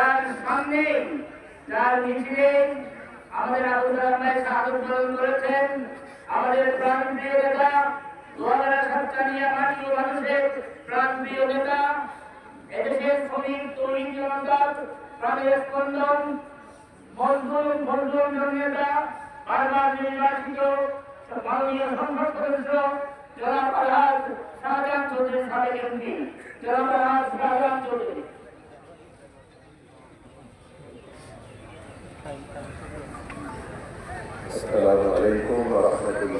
যার সামনে যার মিছিলে আমাদের আবুল রহমান সাহায্য উদ্বোধন করেছেন। আমাদের প্রাণপ্রিয় নেতা দোয়ারা মানুষের নেতা, এদেশের শ্রমিক, তরুণ জনতা প্রাণের স্পন্দন মজদুর মজদুর নেতা, বারবার নির্বাচিত সংসদ সদস্য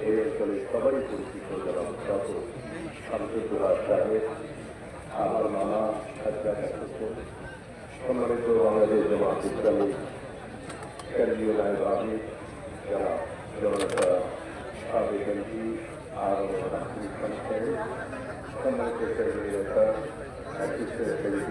বিএনপির নেতা এই অঞ্চলে সবাই পরিচিত যারা উৎসাহ শামসুদ্দোল্লাহ সাহেব আমার মামা হাজরা হোসেন সম্মানিত বাংলাদেশ জামাত ইসলামী কেন্দ্রীয় নায়ক আমি যারা জনতা সাবেক এমপি আর রাহুল খান সাহেব সম্মানিত কেন্দ্রীয় নেতা অ্যাসিস্ট্যান্ট সেক্রেটারি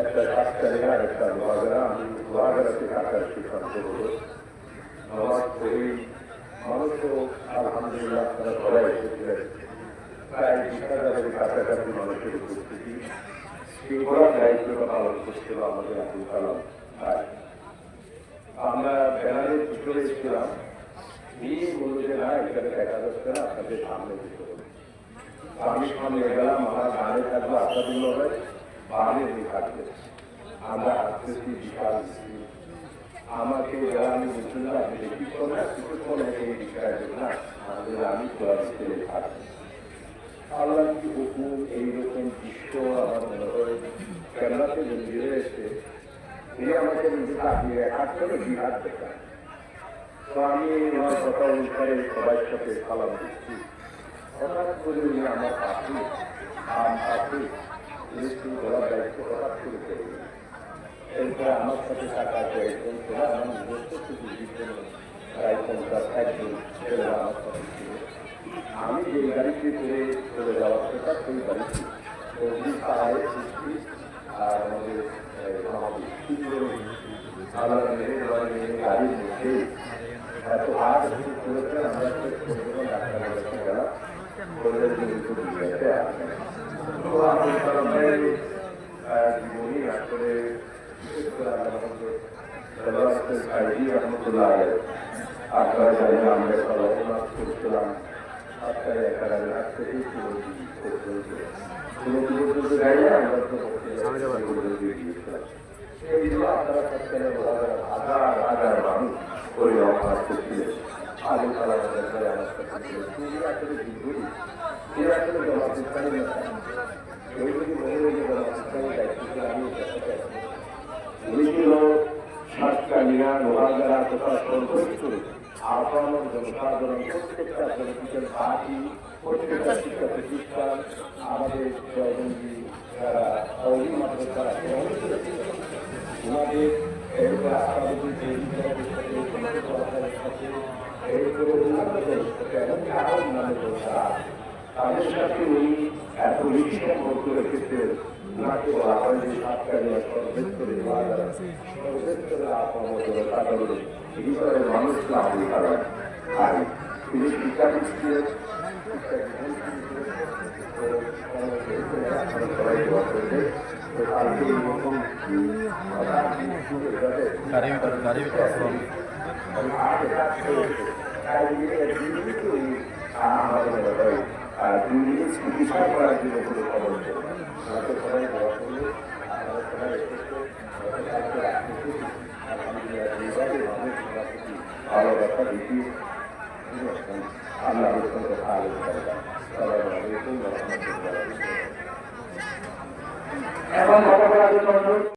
একটা আর একটা লোহাগড়া আমি লোহাগড়াতে থাকার সিদ্ধান্ত হলো। আমার শরীর মানুষও আলহামদুলিল্লাহ তারা সবাই এসেছিলেন। প্রায় বিশ হাজারের কাছাকাছি মানুষের উপস্থিতি। আমরা ব্যানারের পিছনে ছিলাম। এই বলল না এখানে দেখা যাচ্ছে না, আপনাদের সামনে আমি সামনে গেলাম, আমার গানে থাকল আসাদুল্লাহ বামে উনি থাকবে আমরা আসতেছি বিশাল আমাকে যারা আমি বলছিলাম এই বিষয়ে না আমাদের আমি তোলা মিছিলে আল্লাহ কি হুকুম, এইরকম দৃশ্য আমার মনে হয় কেরালাতে মন্দিরে এসে তিনি আমাকে নিজে তাকিয়ে হাত করে বিহার দেখান তো আমি ওনার কথা অনুসারে সবার সাথে সালাম দিচ্ছি। হঠাৎ করে উনি আমার পাশে আম পাশে ইলেকট্রিক করার দায়িত্ব হঠাৎ করে পেয়ে। এরপরে আমার সাথে থাকা কয়েকজন ছেলে, আমার নিজস্ব কিছু জীবন প্রায় পঞ্চাশ একজন ছেলেরা আমার সাথে ছিল। আমি যে গাড়িতে করে চলে যাওয়ার কথা, সেই গাড়িতে চৌধুরী পাড়ায় সৃষ্টি আর আমাদের আমাদের তিনজন আলাদা গাড়ির মধ্যে এত আগ করেছে আমরা কাছে গেলাম বললেন যে একটু দিতে আসেন তো আমি কারণে জীবনী আসলে বিশেষ করে আমরা আমাদের সাইডি রহমতুল্লাহ আপনারা জানেন আমরা সর্বনা করছিলাম আপনার একারা সুরজি পর্যন্ত সুরজি পর্যন্ত গাড়ি আমরা তো জন্য আপনারা সবচেয়ে হাজার হাজার মানুষ ওই অভ্যাস করছিলেন আলু খালা আসলে আসলে জমাতিস্তানি নেতা ওই যদি মনে হয় যে জমাতিস্তানি দায়িত্ব ছিল আমি এটা চাই উনি ছিল সাতকানিয়া লোহাগাড়া তথা সর্বোচ্চ আপামর জনসাধারণ প্রত্যেকটা পলিটিক্যাল পার্টি, প্রত্যেকটা শিক্ষা প্রতিষ্ঠান আমাদের জয়বন্দী যারা ওনাদের এরপরে আসাদুদ্দিন তৈরি সর্বেশ্বরে আপামর জনসাধারণ হৃদয়ের মানুষ না হয়ে সবাই গাড়ির ভিতরে গাড়ির ভিতরে আসলাম দুই মিনিট চিকিৎসা করার জন্য কোনো খবর ছিল সবাই দোয়া রীতি আল্লাহ অত্যন্ত ভালো সালাম কথা বলার জন্য অনুরোধ